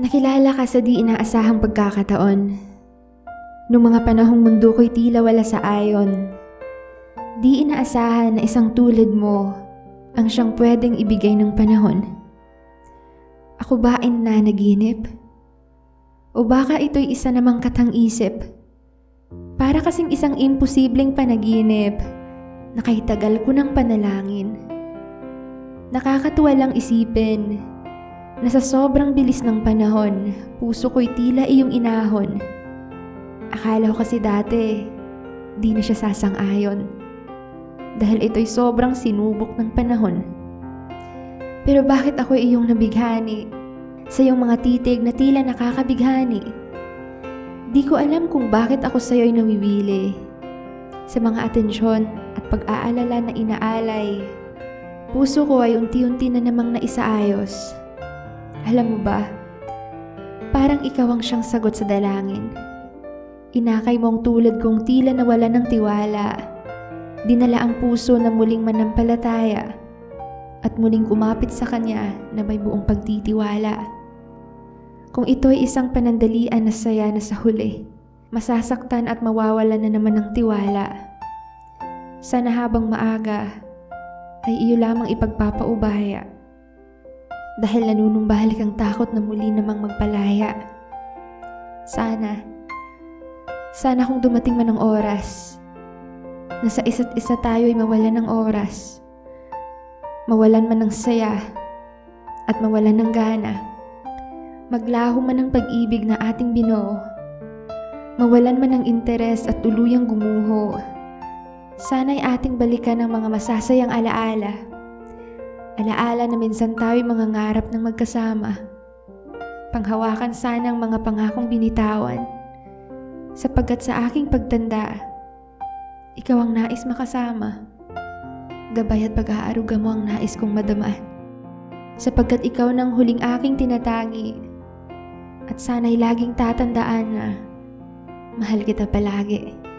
Nakilala ka sa di inaasahang pagkakataon. Noong mga panahong mundo ko'y tila wala sa ayon. Di inaasahan na isang tulad mo ang siyang pwedeng ibigay ng panahon. Ako ba ay nanaginip? O baka ito'y isa namang katang-isip? Para kasing isang imposibleng panaginip na kahit tagal ko ng panalangin. Nakakatuwa lang isipin na sa sobrang bilis ng panahon, puso ko'y tila iyong inahon. Akala ko kasi dati, di na siya sasang-ayon. Dahil ito'y sobrang sinubok ng panahon. Pero bakit ako iyong nabighani? Sa iyong mga titig na tila nakakabighani. Di ko alam kung bakit ako sa iyo'y nawiwili. Sa mga atensyon at pag-aalala na inaalay, puso ko ay unti-unti na namang naisaayos. Alam mo ba, parang ikaw ang siyang sagot sa dalangin. Inakay mo ang tulad kong tila nawala ng tiwala. Dinala ang puso na muling manampalataya at muling kumapit sa kanya na may buong pagtitiwala. Kung ito ay isang panandalian na saya na sa huli, masasaktan at mawawalan na naman ng tiwala. Sana habang maaga, ay iyo lamang ipagpapaubaya dahil nanunumbalik ang takot na muli namang magpalaya. Sana, sana kung dumating man ang oras, na sa isa't isa tayo ay mawalan ng oras, mawalan man ng saya, at mawalan ng gana, maglaho man ang pag-ibig na ating binuo, mawalan man ng interes at tuluyang gumuho, sana'y ating balikan ang mga masasayang alaala Alaala na minsan tayo'y mga ngarap ng magkasama. Panghawakan sana ang mga pangakong binitawan. Sapagkat sa aking pagtanda, ikaw ang nais makasama. Gabay at pag-aaruga mo ang nais kong madama. Sapagkat ikaw nang huling aking tinatangi. At sana'y laging tatandaan na mahal kita palagi.